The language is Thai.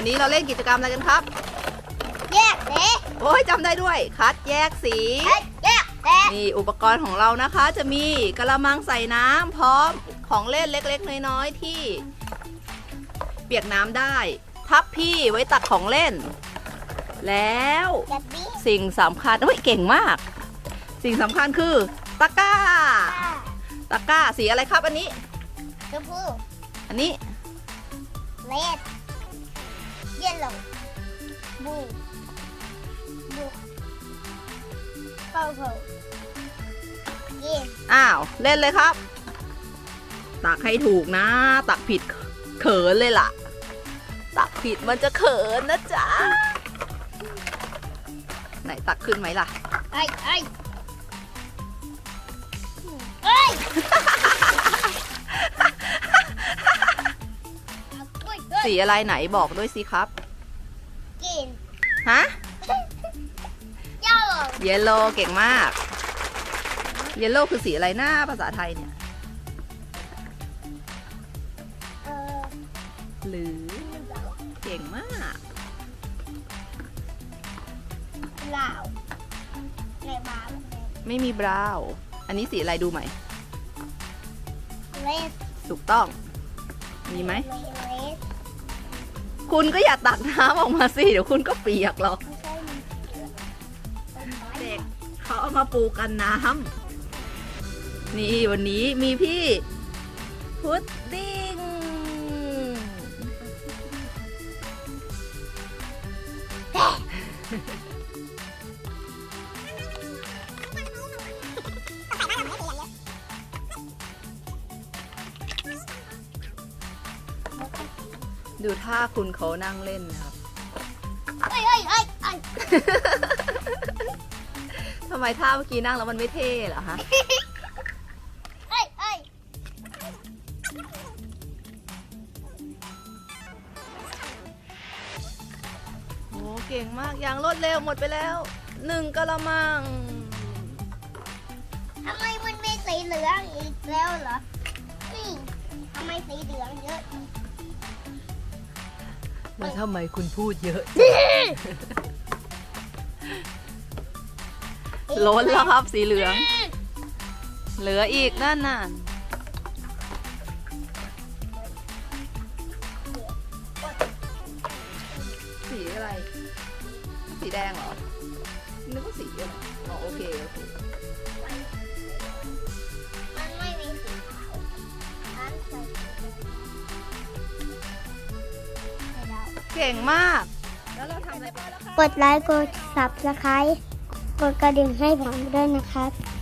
วันนี้เราเล่นกิจกรรมอะไรกันครับ แยกเด็กโอ้ยจำได้ด้วย คัดแยกสี แยกเด็กนี่อุปกรณ์ของเรานะคะ จะมีกระมังใส่น้ำพร้อมของเล่นเล็กๆ น้อยๆ ที่ เปียกน้ำได้ ทับพี่ไว้ตักของเล่น แล้วแบบนี้สิ่งสำคัญเฮ้ยเก่งมาก สิ่งสำคัญคือตะกร้าตะกร้าสีอะไรครับอันนี้ ชมพูอันนี้เลด เยลโล่บูบูเปอร์เพลเย็นอ้าว เล่นเลยครับ ตักให้ถูกนะ ตักผิดเขินเลยล่ะ ตักผิดมันจะเขินนะจ๊ะ ไหนตักขึ้นไหมล่ะ ไอ้ไอ้เอ้ สีอะไรไหนบอกด้วยสิครับ กินฮะเจ้าเยลโลเก่งมาก เยลโลคือสีอะไรหน้าภาษาไทยเนี่ยเออหรือเก่งมากลาวในบ้านไม่มีบราวน์อันนี้สีอะไรดูไหมเลสถูกต้อง มีไหมเลส คุณก็อย่าตักน้ำออกมาสิ เดี๋ยวคุณก็เปียกหรอก เด็กเขาเอามาปูกันน้ำนี่วันนี้มีพี่ พุดดิ้ง ดูท่าคุณเขานั่งเล่นนะครับ เอ้ยเอ้ยเอ้ยเอ้ยทำไมท่าเมื่อกี้นั่งแล้วมันไม่เท่เหรอฮะ เอ้ยเอ้ยโอ้เก่งมาก อย่างรวดเร็วหมดไปแล้ว หนึ่งกะละมัง ทำไมมันมีสีเหลืองอีกแล้วเหรอนี่ทำไมสีเหลืองเยอะอีก แล้วทำไมคุณพูดเยอะล้นแล้วครับสีเหลือง เหลืออีกนั่นน่ะสีอะไร สีแดงเหรอ เก่งมาก แล้วเราทำอะไรไปกดไลค์กดซับสไครต์กดกระดิ่งให้ผมด้วยนะครับ